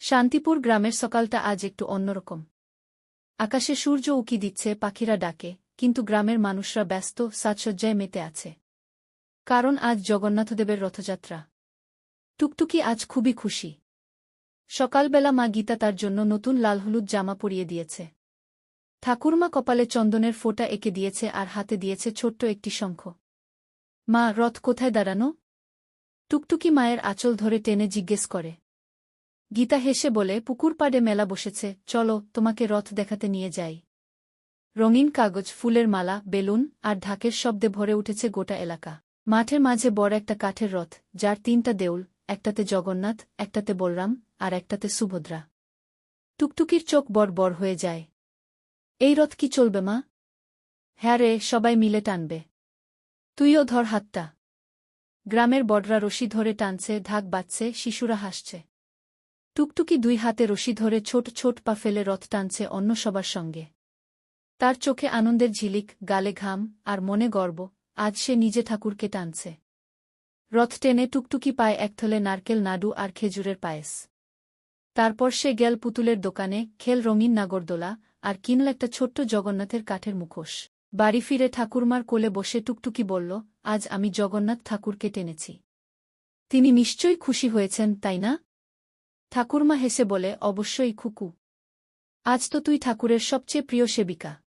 শান্তিপুর গ্রামের সকালটা আজ একটু অন্যরকম। আকাশে সূর্য উকি দিচ্ছে, পাখিরা ডাকে, কিন্তু গ্রামের মানুষরা ব্যস্ত, সাজসজ্জায় মেতে আছে। কারণ আজ জগন্নাথদেবের রথযাত্রা। টুকটুকি আজ খুবই খুশি। সকালবেলা মা গীতা তার জন্য নতুন লাল হলুদ জামা পরিয়ে দিয়েছে। ঠাকুরমা কপালে চন্দনের ফোঁটা এঁকে দিয়েছে আর হাতে দিয়েছে ছোট্ট একটি শঙ্খ। মা, রথ কোথায় দাঁড়ানো? টুকটুকি মায়ের আঁচল ধরে টেনে জিজ্ঞেস করে। গীতা হেসে বলে, পুকুর পাড়ে মেলা বসেছে, চলো, তোমাকে রথ দেখাতে নিয়ে যাই। রঙিন কাগজ, ফুলের মালা, বেলুন আর ঢাকের শব্দে ভরে উঠেছে গোটা এলাকা। মাঠের মাঝে বড় একটা কাঠের রথ, যার তিনটা দেউল, একটাতে জগন্নাথ, একটাতে বলরাম আর একটাতে সুভদ্রা। টুকটুকির চোখ বড় বড় হয়ে যায়। এই রথ কি চলবে, মা? হ্যাঁ রে, সবাই মিলে টানবে। তুইও ধর হাতটা। গ্রামের বড়রা রশি ধরে টানছে, ঢাক বাজছে, শিশুরা হাসছে। টুকটুকি দুই হাতে রশি ধরে ছোট ছোট পা ফেলে রথ টানছে অন্য সবার সঙ্গে। তার চোখে আনন্দের ঝিলিক, গালে ঘাম, আর মনে গর্ব, আজ সে নিজে ঠাকুরকে টানছে। রথ টেনে টুকটুকি পায় একথলে নারকেল, নাড়ু আর খেজুরের পায়েস। তারপর সে গেল পুতুলের দোকানে খেল রঙিন নাগরদোলা আর কিনল একটা ছোট্ট জগন্নাথের কাঠের মুখোশ। বাড়ি ফিরে ঠাকুরমার কোলে বসে টুকটুকি বলল, আজ আমি জগন্নাথ ঠাকুরকে টেনেছি। তিনি নিশ্চয়ই খুশি হয়েছেন, তাই না? ঠাকুরমা হেসে বলে অবশ্যই খুকু। আজ তো তুই ঠাকুরের সবচেয়ে প্রিয় সেবিকা।